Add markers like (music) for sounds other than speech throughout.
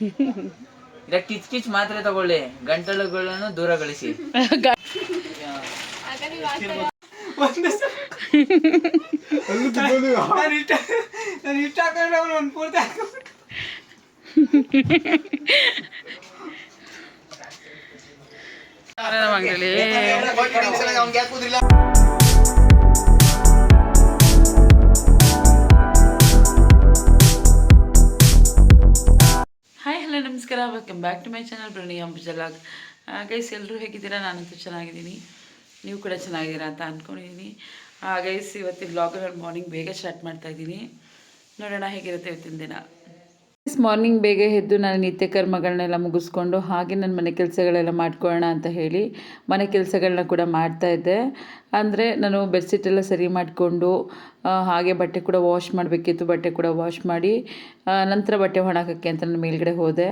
ಇದಕ್ಕೆ ಕಿಚ್ ಕಿಚ್ ಮಾತ್ರೆ ತಗೊಳ್ಳಿ ಗಂಟಲುಗಳನ್ನು ದೂರಗಳಿಸಿ ನಾನು ಇಷ್ಟ ಹಾಕೊಂಡ್ರೆ ಅವ್ನು ಒಂದು ಪೂರ್ತಿ ಹಾಕೊಂಡ್ಬಿಟ್ಟ. ನಮ್ಮ ಅಂಗಡಿಲಿ ನಮಸ್ಕಾರ welcome back to my channel ಪ್ರಣಿ ಅಂಬುಜಲಾಗ್ ಗೈಸ್ ಎಲ್ಲರೂ ಹೇಗಿದ್ದೀರಾ? ನಾನಂತೂ ಚೆನ್ನಾಗಿದ್ದೀನಿ. ನೀವು ಕೂಡ ಚೆನ್ನಾಗಿದ್ದೀರಾ ಅಂತ ಅಂದ್ಕೊಂಡಿದ್ದೀನಿ ಗೈಸ್ ಇವತ್ತಿನ ಬ್ಲಾಗ್ ನಾನು ಮಾರ್ನಿಂಗ್ ಬೇಗ ಸ್ಟಾರ್ಟ್ ಮಾಡ್ತಾಯಿದ್ದೀನಿ ನೋಡೋಣ ಹೇಗಿರುತ್ತೆ ಇವತ್ತಿನ ದಿನ. ಮಾರ್ನಿಂಗ್ ಬೇಗ ಎದ್ದು ನಾನು ನಿತ್ಯ ಕರ್ಮಗಳನ್ನೆಲ್ಲ ಮುಗಿಸ್ಕೊಂಡು ಹಾಗೆ ನನ್ನ ಮನೆ ಕೆಲಸಗಳೆಲ್ಲ ಮಾಡ್ಕೊಳ್ಳೋಣ ಅಂತ ಹೇಳಿ ಮನೆ ಕೆಲಸಗಳನ್ನ ಕೂಡ ಮಾಡ್ತಾ ಇದ್ದೆ. ಅಂದರೆ ನಾನು ಬೆಡ್ಶೀಟೆಲ್ಲ ಸರಿ ಮಾಡಿಕೊಂಡು ಹಾಗೆ ಬಟ್ಟೆ ಕೂಡ ವಾಶ್ ಮಾಡಬೇಕಿತ್ತು. ಬಟ್ಟೆ ಕೂಡ ವಾಶ್ ಮಾಡಿ ನಂತರ ಬಟ್ಟೆ ಒಣಗೋಕ್ಕೆ ಅಂತ ನಾನು ಮೇಲ್ಗಡೆ ಹೋದೆ.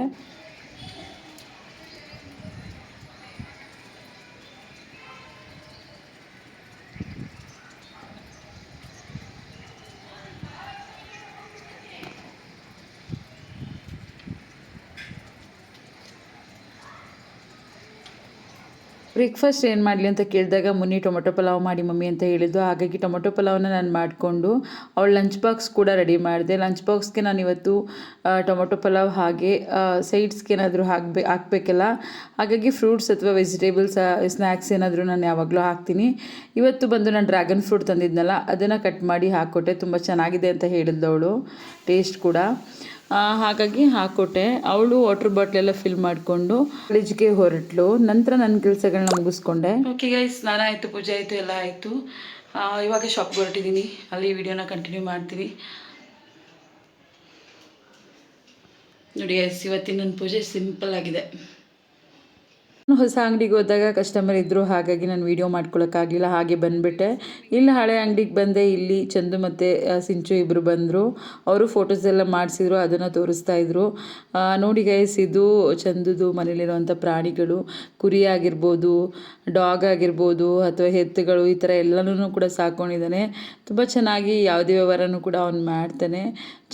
ಬ್ರೇಕ್ಫಾಸ್ಟ್ ಏನು ಮಾಡಲಿ ಅಂತ ಕೇಳಿದಾಗ, ಮುನಿ, ಟೊಮೊಟೊ ಪಲಾವ್ ಮಾಡಿ ಮಮ್ಮಿ ಅಂತ ಹೇಳಿದ್ದು. ಹಾಗಾಗಿ ಟೊಮೊಟೊ ಪಲಾವ್ನ ನಾನು ಮಾಡಿಕೊಂಡು ಅವಳು ಲಂಚ್ ಬಾಕ್ಸ್ ಕೂಡ ರೆಡಿ ಮಾಡಿದೆ. ಲಂಚ್ ಬಾಕ್ಸ್ಗೆ ನಾನು ಇವತ್ತು ಟೊಮೊಟೊ ಪಲಾವ್ ಹಾಗೆ ಸೈಡ್ಸ್ಗೆ ಏನಾದರೂ ಹಾಕ್ಬೇ, ಹಾಕಬೇಕಲ್ಲ. ಹಾಗಾಗಿ ಫ್ರೂಟ್ಸ್ ಅಥವಾ ವೆಜಿಟೇಬಲ್ಸ್ ಸ್ನ್ಯಾಕ್ಸ್ ಏನಾದರೂ ನಾನು ಯಾವಾಗಲೂ ಹಾಕ್ತೀನಿ. ಇವತ್ತು ಬಂದು ನಾನು ಡ್ರ್ಯಾಗನ್ ಫ್ರೂಟ್ ತಂದಿದ್ನಲ್ಲ, ಅದನ್ನು ಕಟ್ ಮಾಡಿ ಹಾಕ್ಕೊಟ್ಟೆ. ತುಂಬ ಚೆನ್ನಾಗಿದೆ ಅಂತ ಹೇಳಿದ್ಲು ಟೇಸ್ಟ್ ಕೂಡ. ಹಾಗಾಗಿ ಹಾಕ್ಕೊಟ್ಟೆ ಅವಳು ವಾಟರ್ ಬಾಟ್ಲೆಲ್ಲ ಫಿಲ್ ಮಾಡಿಕೊಂಡು ಕಾಲೇಜಿಗೆ ಹೊರಟ್ಲು. ನಂತರ ನನ್ನ ಕೆಲಸಗಳನ್ನ ಮುಗಿಸ್ಕೊಂಡೆ. ಓಕೆ ಗೈಸ್ ಸ್ನಾನ ಆಯಿತು, ಪೂಜೆ ಆಯಿತು, ಎಲ್ಲ ಆಯಿತು. ಇವಾಗ ಶಾಪ್ಗೆ ಹೊರಟಿದ್ದೀನಿ ಅಲ್ಲಿ ವಿಡಿಯೋನ ಕಂಟಿನ್ಯೂ ಮಾಡ್ತೀನಿ ನೋಡಿ ಗೈಸ್ ಇವತ್ತಿನ ನನ್ನ ಪೂಜೆ ಸಿಂಪಲ್ ಆಗಿದೆ. ಹೊಸ ಅಂಗಡಿಗೆ ಹೋದಾಗ ಕಸ್ಟಮರ್ ಇದ್ದರು ಹಾಗಾಗಿ ನಾನು ವೀಡಿಯೋ ಮಾಡ್ಕೊಳಕ್ಕಾಗಲಿಲ್ಲ, ಹಾಗೆ ಬಂದುಬಿಟ್ಟೆ. ಇಲ್ಲಿ, ಹಳೆ ಅಂಗಡಿಗೆ ಬಂದೆ, ಇಲ್ಲಿ ಚಂದು ಮತ್ತು ಸಿಂಚು ಇಬ್ಬರು ಬಂದರು. ಅವರು ಫೋಟೋಸ್ ಎಲ್ಲ ಮಾಡಿಸಿದ್ರು, ಅದನ್ನು ತೋರಿಸ್ತಾ ಇದ್ರು. ನೋಡಿ ಗೈಸ್ ಇದು ಚಂದುದು ಮನೇಲಿರುವಂಥ ಪ್ರಾಣಿಗಳು. ಕುರಿ ಆಗಿರ್ಬೋದು ಡಾಗ್ ಆಗಿರ್ಬೋದು, ಅಥವಾ ಎತ್ತುಗಳು, ಈ ಥರ ಎಲ್ಲನೂ ಕೂಡ ಸಾಕೊಂಡಿದ್ದಾನೆ. ತುಂಬ ಚೆನ್ನಾಗಿ ಯಾವುದೇ ವ್ಯವಹಾರನೂ ಕೂಡ ಅವ್ನು ಮಾಡ್ತಾನೆ.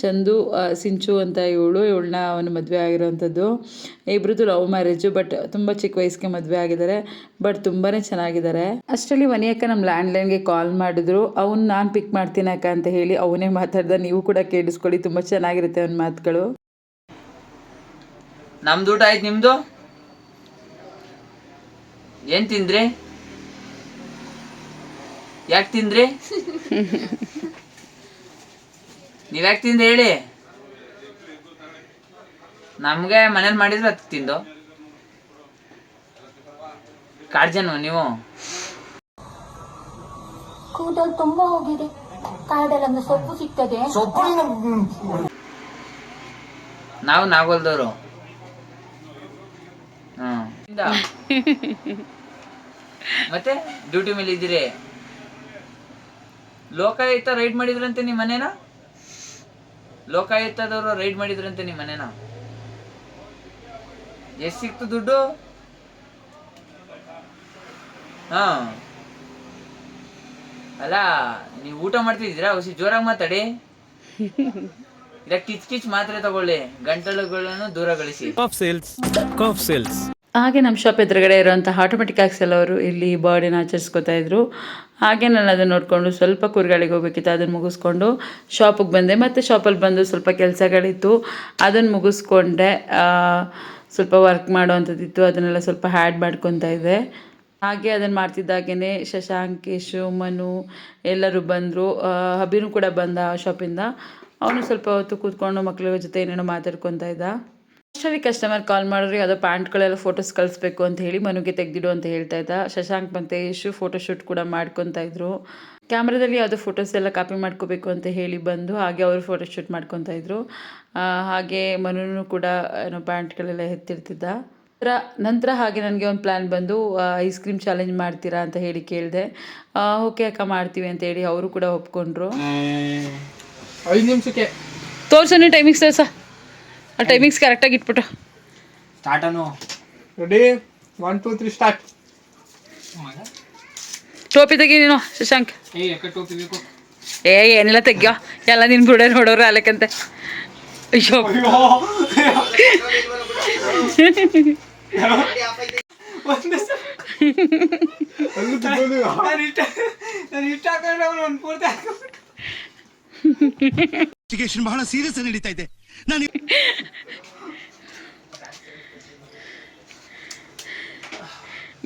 ಚಂದು ಸಿಂಚು ಅಂತ ಇವಳು ಇವಳನ್ನ ಅವನು ಮದುವೆ ಆಗಿರೋವಂಥದ್ದು ಇಬ್ಬರದ್ದು ಲವ್ ಮ್ಯಾರೇಜು ಬಟ್ ತುಂಬ ಚಿಕ್ಕ ವಯಸ್ಸಿಗೆ ಮದುವೆ ಆಗಿದ್ದಾರೆ ಬಟ್ ತುಂಬಾ ಚೆನ್ನಾಗಿದ್ದಾರೆ. ಅಷ್ಟರಲ್ಲಿ ವನಿಯಕ್ಕ ನಮ್ಮ ಲ್ಯಾಂಡ್ಲೈನ್ಗೆ ಕಾಲ್ ಮಾಡಿದ್ರು. ಅವ್ನು ನಾನು ಪಿಕ್ ಮಾಡ್ತೀನಿ ಅಕ್ಕ ಅಂತ ಹೇಳಿ ಅವನೇ ಮಾತಾಡ್ದ. ನೀವು ಕೂಡ ಕೇಳಿಸ್ಕೊಳ್ಳಿ, ತುಂಬ ಚೆನ್ನಾಗಿರುತ್ತೆ ಅವನ ಮಾತುಗಳು. ನಮ್ದು ಊಟ ಆಯ್ತು ನಿಮ್ದು? ಏನ್ ತಿಂದ್ರಿ? ಯಾಕೆ ತಿಂದ್ರಿ? ನೀವ್ಯಾಕೆ ತಿಂದ್ರಿ ಹೇಳಿ? ನಮ್ಗೆ ಮನೇಲಿ ಮಾಡಿದ್ರೆ ಅದು ತಿಂದು. ಕಾಡ್ಜನು ನೀವು? ಕೂದಲು ತುಂಬಾ ಹೋಗಿದೆ. ಕಾಡಲ್ಲೊಂದು ಸೊಪ್ಪು ಸಿಗ್ತದೆ. ನಾವು ನಾಗೋಲ್ದವ್ರು. ಹ್ಮ್. (laughs) ಮತ್ತೆ ಡ್ಯೂಟಿ ಮೇಲೆ ಇದ್ದೀರಿ? ಲೋಕಾಯುಕ್ತ ರೈಡ್ ಮಾಡಿದ್ರಂತೆ ನಿಮ್ಮ ಮನೇನ? ಲೋಕಾಯುಕ್ತದವರು ರೈಡ್ ಮಾಡಿದ್ರಂತೆ ನಿಮ್ಮ ಮನೇನ? ಎಷ್ಟು ಸಿಕ್ತು ದುಡ್ಡು? ಹಾ. ಅಲ್ಲ ನೀವು ಊಟ ಮಾಡ್ತಿದ್ದೀರಾ? ಹೊಸಿ ಜೋರಾಗಿ ಮಾತಾಡಿ. ಇದಕ್ಕೆ ಕಿಚ್ ಕಿಚ್ ಮಾತ್ರೆ ತಗೊಳ್ಳಿ. ಗಂಟಲುಗಳನ್ನು ದೂರಗಳಿಸಿ ಕಾಫ್ ಸೇಲ್ಸ್ ಕಾಫ್ ಸೇಲ್ಸ್ ಹಾಗೆ ನಮ್ಮ ಶಾಪ್ ಎದುರುಗಡೆ ಇರುವಂಥ ಆಟೋಮೆಟಿಕ್ ಆಕ್ಸೆಲ್ ಅವರು ಇಲ್ಲಿ ಬರ್ಡೇನ ಆಚರಿಸ್ಕೊತಾ ಇದ್ರು. ಹಾಗೆ ನಾನು ಅದನ್ನು ನೋಡಿಕೊಂಡು ಸ್ವಲ್ಪ ಕೂರ್ಗಳಿಗೆ ಹೋಗ್ಬೇಕಿತ್ತು ಅದನ್ನು ಮುಗಿಸ್ಕೊಂಡು ಶಾಪಿಗೆ ಬಂದೆ. ಮತ್ತು ಶಾಪಲ್ಲಿ ಬಂದು ಸ್ವಲ್ಪ ಕೆಲಸಗಳಿತ್ತು. ಅದನ್ನು ಮುಗಿಸ್ಕೊಂಡೆ. ಆ, ಸ್ವಲ್ಪ ವರ್ಕ್ ಮಾಡುವಂಥದ್ದಿತ್ತು. ಅದನ್ನೆಲ್ಲ ಸ್ವಲ್ಪ ಹ್ಯಾಡ್ ಮಾಡ್ಕೊತಾ ಇದ್ದೆ. ಹಾಗೆ ಅದನ್ನು ಮಾಡ್ತಿದ್ದಾಗೇ ಶಶಾಂಕೇಶು, ಮನು ಎಲ್ಲರೂ ಬಂದರು. ಅಭಿನೂ ಕೂಡ ಬಂದ ಶಾಪಿಂದ. ಅವನು ಸ್ವಲ್ಪ ಹೊತ್ತು ಕೂತ್ಕೊಂಡು ಮಕ್ಕಳ ಜೊತೆ ಏನೇನೋ ಮಾತಾಡ್ಕೊತಾ ಇದ್ದ. ಅಷ್ಟರಲ್ಲಿ ಕಸ್ಟಮರ್ ಕಾಲ್ ಮಾಡಿದ್ರೆ ಯಾವುದೋ ಪ್ಯಾಂಟ್ಗಳೆಲ್ಲ ಫೋಟೋಸ್ ಕಳಿಸ್ಬೇಕು ಅಂತ ಹೇಳಿ ಮನುಗೆ ತೆಗೆದಿಡು ಅಂತ ಹೇಳ್ತಾ ಇದ್ದ. ಶಶಾಂಕ್ ಮತ್ತು ಯಶು ಫೋಟೋಶೂಟ್ ಕೂಡ ಮಾಡ್ಕೊತಾ ಇದ್ರು. ಕ್ಯಾಮ್ರಾದಲ್ಲಿ ಯಾವುದೋ ಫೋಟೋಸ್ ಎಲ್ಲ ಕಾಪಿ ಮಾಡ್ಕೋಬೇಕು ಅಂತ ಹೇಳಿ ಬಂದು ಹಾಗೆ ಅವರು ಫೋಟೋಶೂಟ್ ಮಾಡ್ಕೊತಾ ಇದ್ರು. ಹಾಗೆ ಮನುನು ಕೂಡ ಏನೋ ಪ್ಯಾಂಟ್ಗಳೆಲ್ಲ ಎತ್ತಿರ್ತಿದ್ದ. ನಂತರ ನಂತರ ಹಾಗೆ ನನಗೆ ಒಂದು ಪ್ಲ್ಯಾನ್ ಬಂದು ಐಸ್ ಕ್ರೀಮ್ ಚಾಲೆಂಜ್ ಮಾಡ್ತೀರಾ ಅಂತ ಹೇಳಿ ಕೇಳಿದೆ. ಓಕೆ ಅಕ್ಕ ಮಾಡ್ತೀವಿ ಅಂತ ಹೇಳಿ ಅವರು ಕೂಡ ಒಪ್ಕೊಂಡ್ರು. ಐದು ನಿಮಿಷಕ್ಕೆ. ತೋರ್ಸು ನೀವು ಟೈಮಿಂಗ್ಸ್ ತೋರ್ಸ. ಆ ಟೈಮಿಂಗ್ಸ್ ಕರೆಕ್ಟಾಗಿ ಇಟ್ಬಿಟ್ಟು. ಸ್ಟಾರ್ಟನು ready one two three start ಟೋಪಿ ತೆಗಿ ನೀನು ಶಶಾಂಕ್. ಏ ಏನಿಲ್ಲ ತೆಗ್ಯೋ? ಎಲ್ಲ ನಿನ್ನ ಬಿಡೋ ನೋಡೋರು ಅಲ್ಲಕ್ಕಂತೆ ಅಯ್ಯೋ. ಬಹಳ ಸೀರಿಯಸ್ ನಡೀತಾ ಇದೆ. ನಾನು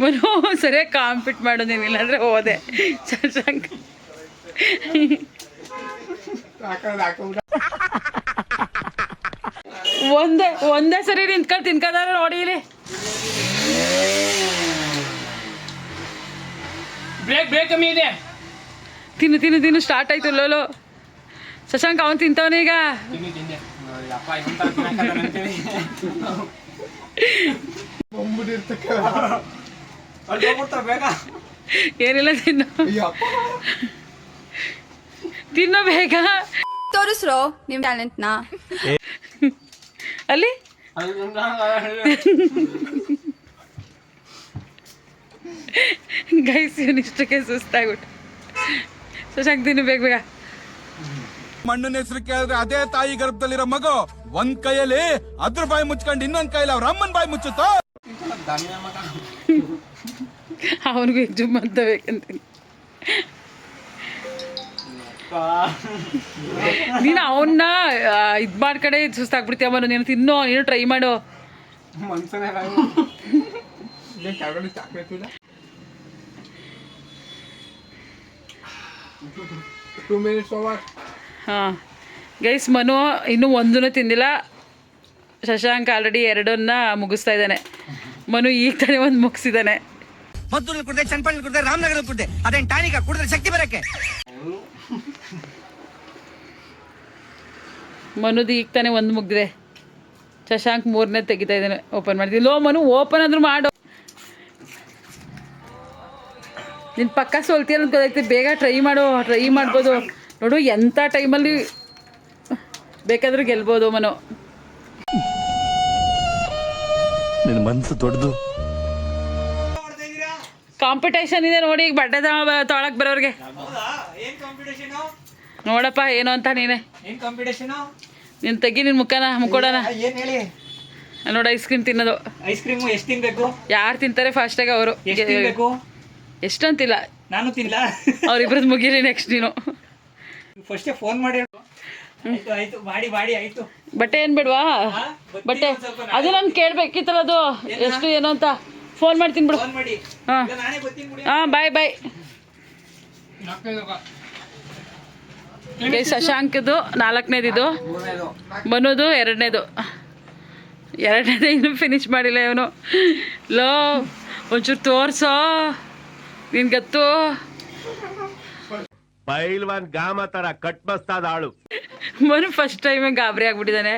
ಮನು ಸರಿಯಾಗಿ ಕಾಂಪಿಟ್ ಮಾಡೋದೇನು ಇಲ್ಲಾಂದ್ರೆ ಹೋದೆ. ಶಶಾಂಕ್ ಹಾಕೊಂಡು ಹಾಕೊಂಡ್ಬಿಟ್ಟು ಒಂದೇ ಒಂದೇ ಸರಿ ನಿಂತ್ಕೊಂಡು ತಿನ್ಕೋದಾರ ನೋಡಿ ಇಲ್ಲಿ. ಬ್ರೇಕ್ ಬ್ರೇಕ್ ಕಮ್ಮಿ ಇದೆ. ತಿನ್ನು ತಿನ್ನು ತಿನ್ನು ಸ್ಟಾರ್ಟ್ ಆಯ್ತು ಲೋಲು. ಶಶಾಂಕ್ ಅವನು ತಿಂತವನೇ ಈಗ. ಏನಿಲ್ಲ ತಿನ್ನು. ತಿನ್ನ ತಿನ್ನೋ ಬೇಗ. ತೋರಿಸ್ರೋ ನಿಮ್ ಟ್ಯಾಲೆಂಟ್ನ ಅಲ್ಲಿ? ಗೈಸಿ ಇವನು ಇಷ್ಟಕ್ಕೆ ಸುಸ್ತಾಗ್ಬಿಟ್ಟು. ಶಶಾಂಕ್ ದಿನ ಬೇಗ ಬೇಗ. ಮಣ್ಣನ ಹೆಸರು ಕೇಳಿದ್ರೆ ಅದೇ ತಾಯಿ ಗರ್ಭದಲ್ಲಿರೋ ಮಗು. ಒಂದ್ ಕೈಯಲ್ಲಿ ಅದ್ರ ಬಾಯಿ ಮುಚ್ಕೊಂಡು ಇನ್ನೊಂದ್ ಕೈಯಲ್ಲಿ ಅವ್ರ ಅಮ್ಮನ್ ಬಾಯಿ ಮುಚ್ಚುತ್ತೋ? ಅವನಿಗೂ ಈಗ ಜುಮ್ ಅಂತ ಬೇಕಂತೀನಿ ನೀನು ಅವನ್ನ ಇದು ಮಾಡ್ಕಡೆ ಸುಸ್ತಾಗ್ಬಿಡ್ತೀಯಮ್ಮ ನೀನು ತಿನ್ನೋ ನೀನು ಟ್ರೈ ಮಾಡು. ಹಾಂ. ಗೈಸ್ ಮನು ಇನ್ನೂ ಒಂದೂ ತಿಂದಿಲ್ಲ. ಶಶಾಂಕ್ ಆಲ್ರೆಡಿ ಎರಡನ್ನ ಮುಗಿಸ್ತಾ ಇದ್ದಾನೆ. ಮನು ಈಗ ತಾನೇ ಒಂದು ಮುಗಿಸಿದ್ದಾನೆ. ಮದ್ದೂರಲ್ಲಿ ಕುಡ್ದೆ ಚನ್ನಪಳ್ಳಿ ಕುಡ್ದೆ ರಾಮನಗರ ಕುಡ್ದೆ. ಅದೇನ್ ಟಾನಿಕ? ಕುಡಿದ್ರೆ ಶಕ್ತಿ ಬರಕ್ಕೆ. ಮನುದು ಈಗ ತಾನೇ ಒಂದು ಮುಗ್ದಿದೆ. ಶಶಾಂಕ್ ಮೂರನೇ ತೆಗಿತಾ ಇದ್ದಾನೆ ಓಪನ್ ಮಾಡ್ತೀನಿ. ಲೋ ಮನು ಓಪನ್ ಆದ್ರೂ ಮಾಡೋ. ನಿನ್ ಪಕ್ಕ ಸೋಲ್ತೀಯ ಅಂತ ಬೇಗ ಟ್ರೈ ಮಾಡು ಟ್ರೈ ಮಾಡ್ಬೋದು. ನೋಡು ಎಂತ ಟೈಮಲ್ಲಿ ಬೇಕಾದ್ರೂ ಗೆಲ್ಬೋದು ಮನು. ನಿನ್ನ ಮನಸ್ಸು ದೊಡ್ಡದು. ಕಾಂಪಿಟೇಷನ್ ಇದೆ ನೋಡಿ ಈಗ ಬಟ್ಟೆ ತೊಳಕ್ ಬರೋರಿಗೆ. ನೋಡಪ್ಪ ಏನು ಅಂತ ನೀನೆ. ನೀನು ತೆಗಿ ನಿನ್ ಮುಖನ ಮುಕ್ಕೊಡೋಣ ನೋಡು ಐಸ್ ಕ್ರೀಮ್ ತಿನ್ನೋದು. ಐಸ್ ಕ್ರೀಮ್ ಎಷ್ಟು ತಿನ್ಬೇಕು? ಯಾರು ತಿಂತಾರೆ ಫಾಸ್ಟಾಗಿ ಅವರು. ಎಷ್ಟಂತಿಲ್ಲ ನಾನು ತಿನ್ಲ. ಅವ್ರಿಬ್ರದ್ದು ಮುಗೀರಿ ನೆಕ್ಸ್ಟ್ ನೀನು. ಫಸ್ಟೇ ಫೋನ್ ಮಾಡಿ ಆಯ್ತು ಆಯ್ತು ಮಾಡಿ ಮಾಡಿ ಆಯ್ತು. ಬಟ್ಟೆ ಏನು ಬಿಡ್ವಾ? ಬಟ್ಟೆ. ಅದು ನಾನು ಕೇಳ್ಬೇಕಿತ್ತಲ್ಲ ಅದು. ಎಷ್ಟು ಏನು ಅಂತ. ಫೋನ್ ಮಾಡ್ತೀನಿ ಬಿಡು. ಫೋನ್ ಮಾಡಿ. ಹಾಂ. ಹಾಂ ಬಾಯ್ ಬಾಯ್ ಶಶಾಂಕದು ನಾಲ್ಕನೇದಿದು. ಮೂರನೇದು. ಮನುದು ಎರಡನೇದು. ಎರಡನೇದು ಇನ್ನೂ ಫಿನಿಶ್ ಮಾಡಿಲ್ಲ ಇವನು. ಲೋ ಒಂಚೂರು ತೋರ್ಸೋ. ನಿನ್ ಗತ್ತು. ಪೈಲ್ವಾನ್ ಗಾಮ ತರ ಕಟ್ ಬಸ್ತಾದ ಆಳು. ಮನು ಫಸ್ಟ್ ಟೈಮ್ ಗಾಬರಿ ಆಗ್ಬಿಟ್ಟಿದ್ದಾನೆ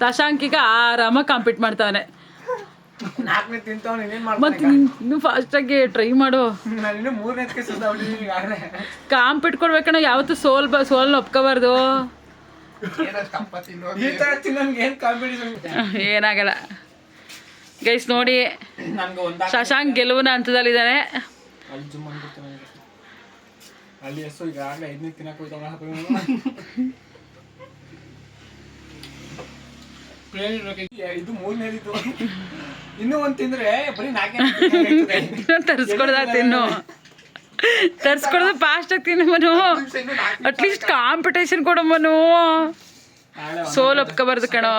ನೋಡಿ ಯಾವ ಥರ ಕಮ್ಮಿ ಬಿಡೋದು ಹಿಂಗೆ ಶಶಾಂಕ್ ಈಗ? ಆರಾಮಾಗಿ ಕಾಂಪೀಟ್ ಮಾಡ್ತಾವನೆ ಮತ್ತೆ ಇನ್ನೂ ಫಾಸ್ಟಾಗಿ ಟ್ರೈ ಮಾಡು ಕಾಂಪಿಟ್ ಕೊಡ್ಬೇಕಣ್ಣ ಯಾವತ್ತು ಸೋಲ್ ಬ ಸೋಲ್ನ ಒಪ್ಕೋಬಾರ್ದು. ಏನಾಗಲ್ಲ. ಗೈಸ್ ನೋಡಿ ಶಶಾಂಕ್ ಗೆಲುವಿನ ಹಂತದಲ್ಲಿದ್ದಾನೆ. ಅಲ್ಲಿ ಎಷ್ಟು ಈಗಾಗಲೇ ಐದನೇ ತಿನ್ನಕ್ಕೆ ಹೋಯ್ತಾವ ಇದು ಮೂರನೇದಿತ್ತು ಇನ್ನೂ ಒಂದು ತಿಂದ್ರೆ ಬರೀ ನಾಲ್ಕೇ ಇನ್ನೊಂದು ತರಿಸ್ಕೊಡ್ದ ತಿನ್ನು. ಫಾಸ್ಟ್ ಫಾಸ್ಟಾಗಿ ತಿನ್ನು ಮನು. ಅಟ್ಲೀಸ್ಟ್ ಕಾಂಪಿಟೇಷನ್ ಕೊಡು ಮನು. ಸೋಲ್ ಒಪ್ಕೋಬಾರ್ದು ಕಣೋ.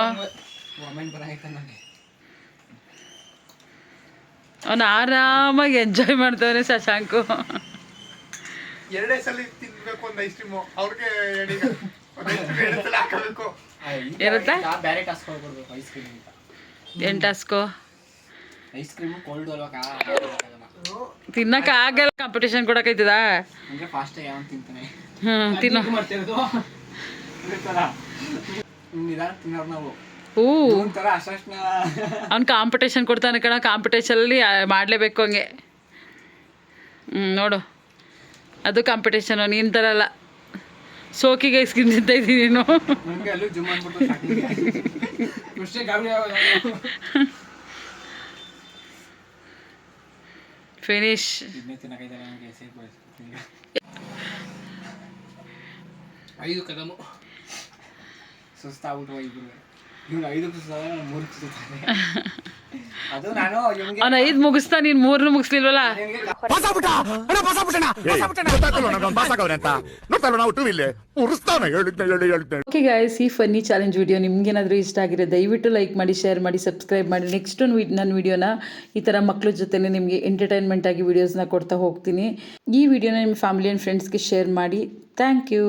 ಅವನು ಆರಾಮಾಗಿ ಎಂಜಾಯ್ ಮಾಡ್ತಾವನೆ ಶಶಾಂಕು. ಎರಡೇ ಸಲ ತಿನ್ಬೇಕು ಒಂದು ಐಸ್ ಕ್ರೀಮು ಅವ್ರಿಗೆ ಇರುತ್ತಾ? ಬೇರೆ ಟಾಸ್ಕ್ ಕೊಡ್ಬೇಕು ಐಸ್ ಕ್ರೀಮ್ ಅಂತ. ಏನು ಟಾಸ್ಕು ಐಸ್ ಕ್ರೀಮು ಕೋಲ್ಡ್ ಅಲ್ವಾ ತಿನ್ನಕ್ಕೆ ಆಗಲ್ಲ ಕಾಂಪಿಟೇಷನ್ ಕೊಡಕೈತದ ಅಂದ್ರೆ ಫಾಸ್ಟ್ ಯಾವ ತಿಂತಾನೆ? ಹ್ಞೂ ತಿನ್ನೋ. ಮಾಡ್ತಿರೋದು? ನಿಧಾನ ತಿನ್ನೋರು ನಾವು. ಹೂ. ಒಂಥರ ಅಶಾಸ್ನ. ಅವ್ನು ಕಾಂಪಿಟೇಷನ್ ಕೊಡ್ತಾನೆ ಕಣ ಕಾಂಪಿಟೇಷನಲ್ಲಿ ಮಾಡಲೇಬೇಕು ಹಂಗೆ. ಹ್ಞೂ ನೋಡು. ಅದು ಕಾಂಪಿಟೇಷನ್ ನೀನ್ ಥರ ಅಲ್ಲ ಸೋಕಿಗೆ ತಿಂತ ಇದ್ದೀನಿ ನೀನು. ಫಿನಿಶ್ ಐದು ಕದಮು. ಸುಸ್ತಾಗ್ಬಿಟ್ಟು ಇವ್ನು ಐದು ಸುಸ್ತಾಗ ಮೂರು ಇವ್ನಿಗೆ ಅವ್ನು ಐದು ಮುಗಿಸ್ತಾ ನೀನ್ ಮೂರನ್ನು ಮುಗಿಸ್ಲಿಲ್ವಲ್ಲ? ಓಕೆ ಗಾಯ್ಸ್ ಈ ಫನ್ನಿ ಚಾಲೆಂಜ್ ವಿಡಿಯೋ ನಿಮ್ಗೇನಾದ್ರೂ ಇಷ್ಟ ಆಗಿದೆ ದಯವಿಟ್ಟು ಲೈಕ್ ಮಾಡಿ ಶೇರ್ ಮಾಡಿ ಸಬ್ಸ್ಕ್ರೈಬ್ ಮಾಡಿ. ನೆಕ್ಸ್ಟ್ ಒಂದು ನನ್ನ ವಿಡಿಯೋನ ಈ ತರ ಮಕ್ಕಳ ಜೊತೆನೇ ನಿಮಗೆ ಎಂಟರ್ಟೈನ್ಮೆಂಟ್ ಆಗಿ ವಿಡಿಯೋಸ್ನ ಕೊಡ್ತಾ ಹೋಗ್ತೀನಿ. ಈ ವಿಡಿಯೋನ ನಿಮ್ಮ ಫ್ಯಾಮಿಲಿ ಆ್ಯಂಡ್ ಫ್ರೆಂಡ್ಸ್ಗೆ ಶೇರ್ ಮಾಡಿ. Thank you